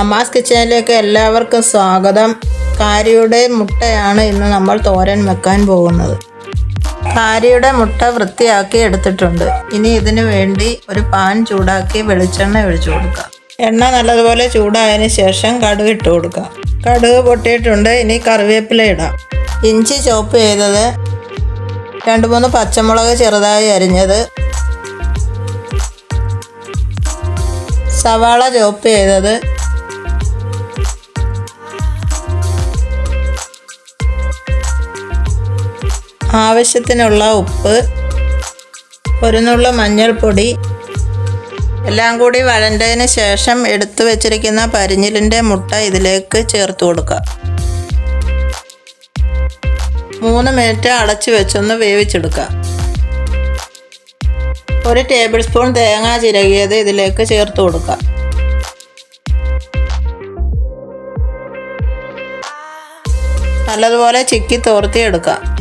അമ്മാസ് കിച്ചനിലേക്ക് എല്ലാവർക്കും സ്വാഗതം. കാരിയുടെ മുട്ടയാണ് ഇന്ന് നമ്മൾ തോരൻ വെക്കാൻ പോകുന്നത്. കാരിയുടെ മുട്ട വൃത്തിയാക്കി എടുത്തിട്ടുണ്ട്. ഇനി ഇതിനു വേണ്ടി ഒരു പാൻ ചൂടാക്കി വെളിച്ചെണ്ണ ഒഴിച്ചു കൊടുക്കാം. എണ്ണ നല്ലതുപോലെ ചൂടായതിന് ശേഷം കടുക് ഇട്ട് കൊടുക്കാം. കടുക് പൊട്ടിയിട്ടുണ്ട് ഇനി കറിവേപ്പില ഇടാം. ഇഞ്ചി ചോപ്പ് ചെയ്തത് രണ്ട് മൂന്ന് പച്ചമുളക് ചെറുതായി അരിഞ്ഞത്. സവാള ചോപ്പ് ചെയ്തത് ആവശ്യത്തിനുള്ള ഉപ്പ് ഒരു നുള്ള മഞ്ഞൾപ്പൊടി എല്ലാം കൂടി വഴണ്ടതിന് ശേഷം എടുത്തു വെച്ചിരിക്കുന്ന പരിഞ്ഞിലിന്റെ മുട്ട ഇതിലേക്ക് ചേർത്ത് കൊടുക്കുക. മൂന്ന് മിനിറ്റ് അടച്ചു വെച്ചൊന്ന് വേവിച്ചെടുക്കുക. ഒരു ടേബിൾ സ്പൂൺ തേങ്ങാ ചിരകിയത് ഇതിലേക്ക് ചേർത്ത് കൊടുക്കുക. നല്ലതുപോലെ ചിക്കി തോർത്തി എടുക്കാം